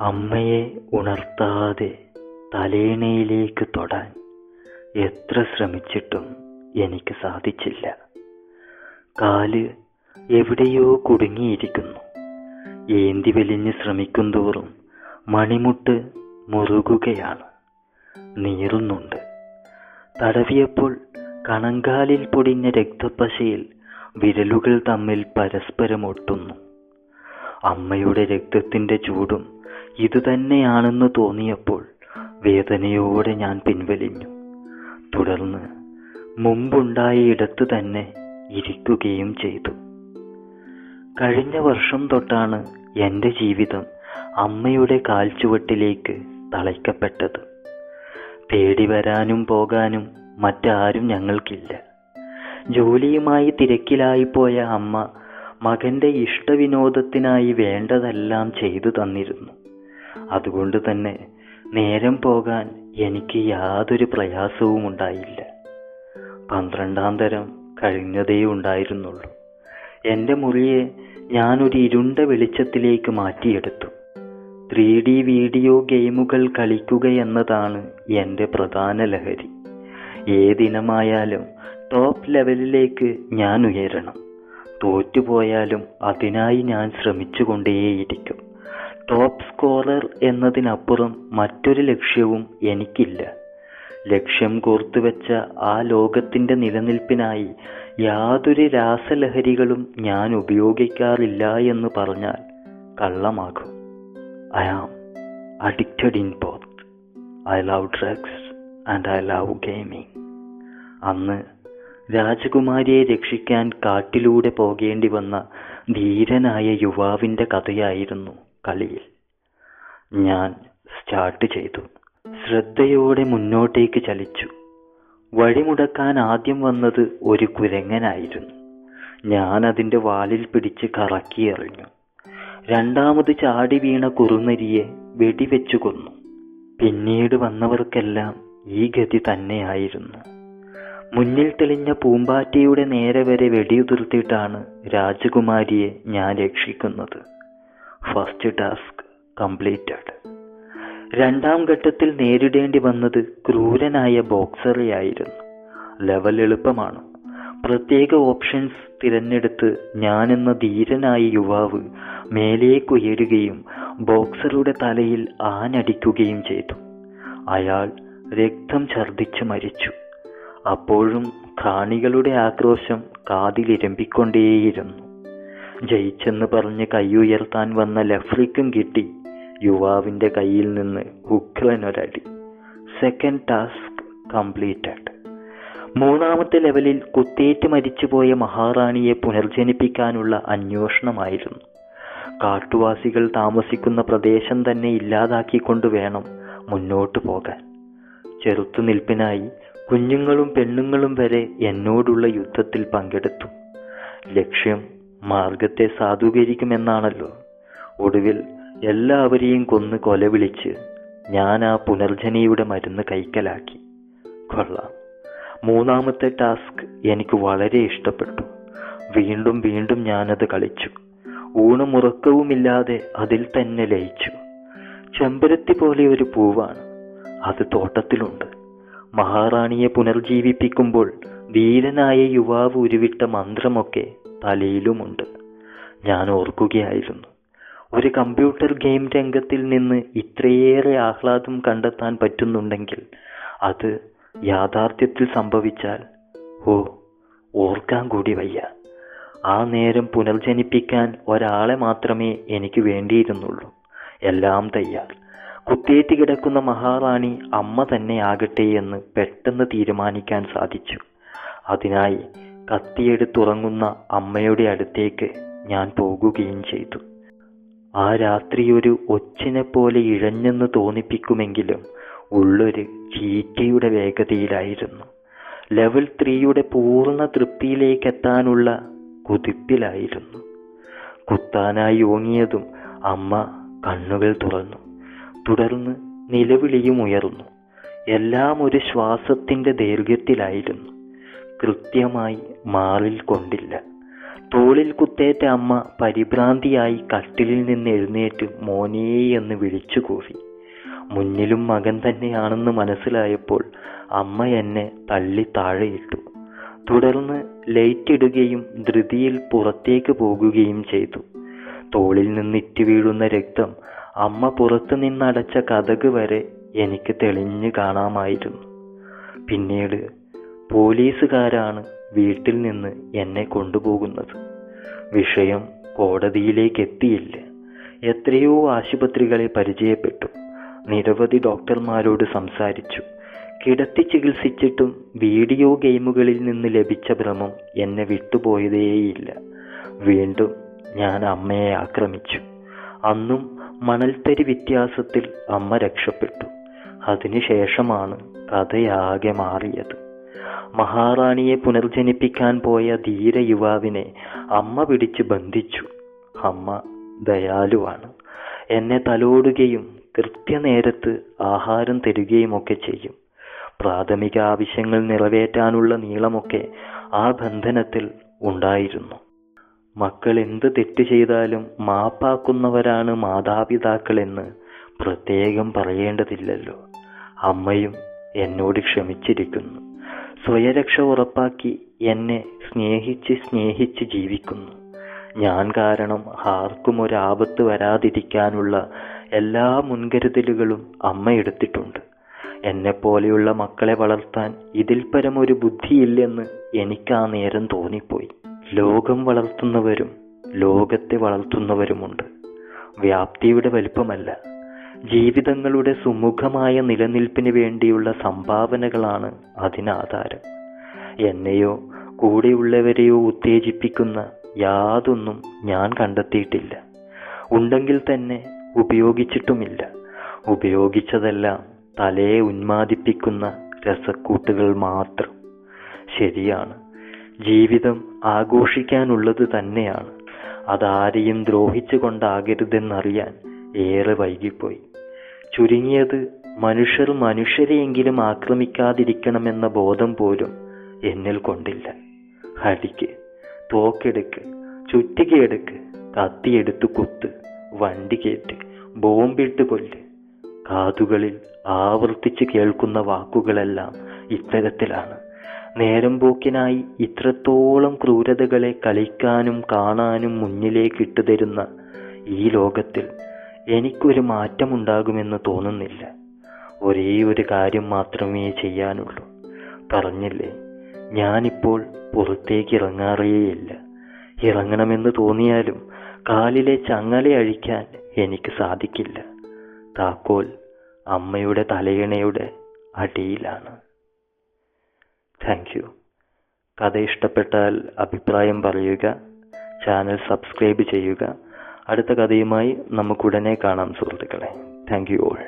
അമ്മയെ ഉണർത്താതെ തലേണയിലേക്ക് തൊടാൻ എത്ര ശ്രമിച്ചിട്ടും എനിക്ക് സാധിച്ചില്ല. കാൽ എവിടെയോ കുടുങ്ങിയിരിക്കുന്നു. ഏന്തി വലിഞ്ഞ് ശ്രമിക്കുന്തോറും മണിമുട്ട് മുറുകുകയാണ്. നീറുന്നുണ്ട്. തടവിയപ്പോൾ കണങ്കാലിൽ പൊടിഞ്ഞ രക്തപ്പശയിൽ വിരലുകൾ തമ്മിൽ പരസ്പരം ഒട്ടുന്നു അമ്മയുടെ രക്തത്തിന്റെ ചൂടും ഇതുതന്നെയാണെന്ന് തോന്നിയപ്പോൾ വേദനയോടെ ഞാൻ പിൻവലിഞ്ഞു. തുടർന്ന് മുമ്പുണ്ടായ ഇടത്ത് തന്നെ ഇരിക്കുകയും ചെയ്തു. കഴിഞ്ഞ വർഷം തൊട്ടാണ് എന്റെ ജീവിതം അമ്മയുടെ കാൽച്ചുവട്ടിലേക്ക് തളയ്ക്കപ്പെട്ടത്. തേടി വരാനും പോകാനും മറ്റാരും ഞങ്ങൾക്കില്ല. ജോലിയുമായി തിരക്കിലായിപ്പോയ അമ്മ മകന്റെ ഇഷ്ടവിനോദത്തിനായി വേണ്ടതെല്ലാം ചെയ്തു തന്നിരുന്നു. അതുകൊണ്ട് തന്നെ നേരം പോകാൻ എനിക്ക് യാതൊരു പ്രയാസവും ഉണ്ടായില്ല. പന്ത്രണ്ടാം തരം കഴിഞ്ഞതേ ഉണ്ടായിരുന്നുള്ളൂ. എന്റെ മുറിയെ ഞാനൊരു ഇരുണ്ട വെളിച്ചത്തിലേക്ക് മാറ്റിയെടുത്തു. ത്രീ ഡി വീഡിയോ ഗെയിമുകൾ കളിക്കുക എന്നതാണ് എന്റെ പ്രധാന ലഹരി. ഏതിനമായാലും ടോപ്പ് ലെവലിലേക്ക് ഞാൻ ഉയരണം. തോറ്റുപോയാലും അതിനായി ഞാൻ ശ്രമിച്ചുകൊണ്ടേയിരിക്കും. ടോപ്പ് സ്കോറർ എന്നതിനപ്പുറം മറ്റൊരു ലക്ഷ്യവും എനിക്കില്ല. ലക്ഷ്യം കോർത്തുവെച്ച ആ ലോകത്തിന്റെ നിലനിൽപ്പിനായി യാതൊരു രാസലഹരികളും ഞാൻ ഉപയോഗിക്കാറില്ല എന്ന് പറഞ്ഞാൽ കള്ളമാകും. I am addicted in both I love drugs and I love gaming അന്ന് രാജകുമാരിയെ രക്ഷിക്കാൻ കാട്ടിലൂടെ പോകേണ്ടി വന്ന ധീരനായ യുവാവിന്റെ കഥയായിരുന്നു കളിയിൽ ഞാൻ സ്റ്റാർട്ട് ചെയ്തു. ശ്രദ്ധയോടെ മുന്നോട്ടേക്ക് ചലിച്ചു. വഴിമുടക്കാൻ ആദ്യം വന്നത് ഒരു കുരങ്ങനായിരുന്നു. ഞാൻ അതിന്റെ വാലിൽ പിടിച്ച് കറക്കി എറിഞ്ഞു. രണ്ടാമത് ചാടി വീണ കുറുനരിയെ വെടിവെച്ചു കൊന്നു. പിന്നീട് വന്നവർക്കെല്ലാം ഈ ഗതി തന്നെയായിരുന്നു. മുന്നിൽ തെളിഞ്ഞ പൂമ്പാറ്റയുടെ നേരെ വരെ വെടിയുതിർത്തിട്ടാണ് രാജകുമാരിയെ ഞാൻ രക്ഷിക്കുന്നത്. First task completed. രണ്ടാം ഘട്ടത്തിൽ നേരിടേണ്ടി വന്നത് ക്രൂരനായ ബോക്സറെയായിരുന്നു. ലെവൽ എളുപ്പമാണ്. പ്രത്യേക ഓപ്ഷൻസ് തിരഞ്ഞെടുത്ത് ഞാനെന്ന ധീരനായ യുവാവ് മേലേക്കുയരുകയും ബോക്സറുടെ തലയിൽ ആനടിക്കുകയും ചെയ്തു. അയാൾ രക്തം ഛർദ്ദിച്ച് മരിച്ചു. അപ്പോഴും കാണികളുടെ ആക്രോശം കാതിലിരമ്പിക്കൊണ്ടേയിരുന്നു ജയിച്ചെന്ന് പറഞ്ഞ് കൈയുയർത്താൻ വന്ന ലഫ്രിക്കും കിട്ടി യുവാവിന്റെ കയ്യിൽ നിന്ന് ഉഗ്രനൊരടി സെക്കൻഡ് ടാസ്ക് കംപ്ലീറ്റഡ് മൂന്നാമത്തെ ലെവലിൽ കുത്തേറ്റ് മരിച്ചുപോയ മഹാറാണിയെ പുനർജനിപ്പിക്കാനുള്ള അന്വേഷണമായിരുന്നു. കാട്ടുവാസികൾ താമസിക്കുന്ന പ്രദേശം തന്നെ ഇല്ലാതാക്കിക്കൊണ്ട് വേണം മുന്നോട്ടു പോകാൻ. ചെറുത്തുനിൽപ്പിനായി കുഞ്ഞുങ്ങളും പെണ്ണുങ്ങളും വരെ എന്നോടുള്ള യുദ്ധത്തിൽ പങ്കെടുത്തു. ലക്ഷ്യം മാർഗത്തെ സാധൂകരിക്കുമെന്നാണല്ലോ. ഒടുവിൽ എല്ലാവരെയും കൊന്ന് കൊലവിളിച്ച് ഞാൻ ആ പുനർജനിയുടെ മരുന്ന് കൈക്കലാക്കി. കൊള്ളാം. മൂന്നാമത്തെ ടാസ്ക് എനിക്ക് വളരെ ഇഷ്ടപ്പെട്ടു. വീണ്ടും വീണ്ടും ഞാനത് കളിച്ചു. ഊണും ഉറക്കവുമില്ലാതെ അതിൽ തന്നെ ലയിച്ചു. ചെമ്പരത്തി പോലെ ഒരു പൂവാണ്. അത് തോട്ടത്തിലുണ്ട്. മഹാറാണിയെ പുനർജീവിപ്പിക്കുമ്പോൾ വീരനായ യുവാവ് ഉരുവിട്ട മന്ത്രമൊക്കെ തലയിലുമുണ്ട്. ഞാൻ ഓർക്കുകയായിരുന്നു. ഒരു കമ്പ്യൂട്ടർ ഗെയിം രംഗത്തിൽ നിന്ന് ഇത്രയേറെ ആഹ്ലാദം കണ്ടെത്താൻ പറ്റുന്നുണ്ടെങ്കിൽ അത് യാഥാർത്ഥ്യത്തിൽ സംഭവിച്ചാൽ ഓ ഓർക്കാൻ കൂടി വയ്യ. ആ നേരം പുനർജനിപ്പിക്കാൻ ഒരാളെ മാത്രമേ എനിക്ക് വേണ്ടിയിരുന്നുള്ളൂ. എല്ലാം തയ്യാർ. കുത്തേറ്റി കിടക്കുന്ന മഹാറാണി അമ്മ തന്നെ ആകട്ടെ എന്ന് പെട്ടെന്ന് തീരുമാനിക്കാൻ സാധിച്ചു. അതിനായി കത്തിയെടുത്തുറങ്ങുന്ന അമ്മയുടെ അടുത്തേക്ക് ഞാൻ പോകുകയും ചെയ്തു. ആ രാത്രി ഒരു ഒച്ചിനെ പോലെ ഇഴഞ്ഞെന്ന് തോന്നിപ്പിക്കുമെങ്കിലും ഉള്ളൊരു ചീറ്റയുടെ വേഗതയിലായിരുന്നു. ലെവൽ ത്രീയുടെ പൂർണ തൃപ്തിയിലേക്കെത്താനുള്ള കുതിപ്പിലായിരുന്നു. കുത്താനായി ഓങ്ങിയതും അമ്മ കണ്ണുകൾ തുറന്നു. തുടർന്ന് നിലവിളിയും ഉയർന്നു. എല്ലാം ഒരു ശ്വാസത്തിന്റെ ദൈർഘ്യത്തിലായിരുന്നു. കൃത്യമായി മാറിൽ കൊണ്ടില്ല. തോളിൽ കുത്തേറ്റ അമ്മ പരിഭ്രാന്തിയായി കട്ടിലിൽ നിന്ന് എഴുന്നേറ്റ് മോനേ എന്ന് വിളിച്ചു കൂവി മുന്നിലും മകൻ തന്നെയാണെന്ന് മനസ്സിലായപ്പോൾ അമ്മ എന്നെ തള്ളി താഴെയിട്ടു. തുടർന്ന് ലൈറ്റ് ഇടുകയും ധൃതിയിൽ പുറത്തേക്ക് പോകുകയും ചെയ്തു. തോളിൽ നിന്ന് ഇറ്റ് വീഴുന്ന രക്തം അമ്മ പുറത്തു നിന്നടച്ച കഥക് വരെ എനിക്ക് തെളിഞ്ഞു കാണാമായിരുന്നു. പിന്നീട് പോലീസുകാരാണ് വീട്ടിൽ നിന്ന് എന്നെ കൊണ്ടുപോകുന്നത്. വിഷയം കോടതിയിലേക്ക് എത്തിയില്ല എത്രയോ ആശുപത്രികളെ പരിചയപ്പെട്ടു. നിരവധി ഡോക്ടർമാരോട് സംസാരിച്ചു. കിടത്തി ചികിത്സിച്ചിട്ടും വീഡിയോ ഗെയിമുകളിൽ നിന്ന് ലഭിച്ച ഭ്രമം എന്നെ വിട്ടുപോയതേയില്ല. വീണ്ടും ഞാൻ അമ്മയെ ആക്രമിച്ചു. അന്നും മണൽത്തരി വ്യത്യാസത്തിൽ അമ്മ രക്ഷപ്പെട്ടു. അതിനുശേഷമാണ് കഥയാകെ മാറിയത്. മഹാറാണിയെ പുനർജനിപ്പിക്കാൻ പോയ ധീര യുവാവിനെ അമ്മ പിടിച്ച് ബന്ധിച്ചു. അമ്മ ദയാലുവാണ്. എന്നെ തലോടുകയും കൃത്യനേരത്ത് ആഹാരം ഒക്കെ ചെയ്യും. പ്രാഥമിക ആവശ്യങ്ങൾ നിറവേറ്റാനുള്ള നീളമൊക്കെ ആ ബന്ധനത്തിൽ ഉണ്ടായിരുന്നു. മക്കൾ എന്ത് തെറ്റ് ചെയ്താലും മാപ്പാക്കുന്നവരാണ് മാതാപിതാക്കളെന്ന് പ്രത്യേകം പറയേണ്ടതില്ലല്ലോ. അമ്മയും എന്നോട് ക്ഷമിച്ചിരിക്കുന്നു. സ്വയരക്ഷ ഉറപ്പാക്കി എന്നെ സ്നേഹിച്ച് സ്നേഹിച്ച് ജീവിക്കുന്നു. ഞാൻ കാരണം ആർക്കും ഒരാപത്ത് വരാതിരിക്കാനുള്ള എല്ലാ മുൻകരുതലുകളും അമ്മ എടുത്തിട്ടുണ്ട്. എന്നെപ്പോലെയുള്ള മക്കളെ വളർത്താൻ ഇതിൽ പരം ഒരു ബുദ്ധിയില്ലെന്ന് എനിക്ക് ആ നേരം തോന്നിപ്പോയി. ലോകം വളർത്തുന്നവരും ലോകത്തെ വളർത്തുന്നവരുമുണ്ട്. വ്യാപ്തിയുടെ വലിപ്പമല്ല. ജീവിതങ്ങളുടെ സുമുഖമായ നിലനിൽപ്പിന് വേണ്ടിയുള്ള സംഭാവനകളാണ് അതിനാധാരം എന്നെയോ കൂടെയുള്ളവരെയോ ഉത്തേജിപ്പിക്കുന്ന യാതൊന്നും ഞാൻ കണ്ടെത്തിയിട്ടില്ല. ഉണ്ടെങ്കിൽ തന്നെ ഉപയോഗിച്ചിട്ടുമില്ല. ഉപയോഗിച്ചതെല്ലാം തലയെ ഉന്മാദിപ്പിക്കുന്ന രസക്കൂട്ടുകൾ മാത്രം. ശരിയാണ്. ജീവിതം ആഘോഷിക്കാനുള്ളത് തന്നെയാണ്. അതാരെയും ദ്രോഹിച്ചുകൊണ്ടാകരുതെന്നറിയാൻ ഏറെ വൈകിപ്പോയി. ചുരുങ്ങിയത് മനുഷ്യർ മനുഷ്യരെയെങ്കിലും ആക്രമിക്കാതിരിക്കണമെന്ന ബോധം പോലും എന്നിൽ കൊണ്ടില്ല. അടിക്ക് തോക്കെടുക്ക് ചുറ്റികയെടുക്ക് കത്തിയെടുത്ത് കുത്ത് വണ്ടി കയറ്റ് ബോംബിട്ട് കൊല്ല് കാതുകളിൽ ആവർത്തിച്ച് കേൾക്കുന്ന വാക്കുകളെല്ലാം ഇത്തരത്തിലാണ്. നേരം പോക്കിനായി ഇത്രത്തോളം ക്രൂരതകളെ കളിക്കാനും കാണാനും മുന്നിലേക്ക് ഇട്ടുതരുന്ന ഈ ലോകത്തിൽ എനിക്കൊരു മാറ്റമുണ്ടാകുമെന്ന് തോന്നുന്നില്ല. ഒരേ ഒരു കാര്യം മാത്രമേ ചെയ്യാനുള്ളൂ. പറഞ്ഞില്ലേ? ഞാനിപ്പോൾ പുറത്തേക്ക് ഇറങ്ങാറേയില്ല ഇറങ്ങണമെന്ന് തോന്നിയാലും കാലിലെ ചങ്ങല അഴിക്കാൻ എനിക്ക് സാധിക്കില്ല. താക്കോൽ അമ്മയുടെ തലയിണയുടെ അടിയിലാണ്. താങ്ക് യു കഥ ഇഷ്ടപ്പെട്ടാൽ അഭിപ്രായം പറയുക ചാനൽ സബ്സ്ക്രൈബ് ചെയ്യുക അടുത്ത കഥയുമായി നമുക്കുടനെ കാണാം സുഹൃത്തുക്കളെ. Thank you all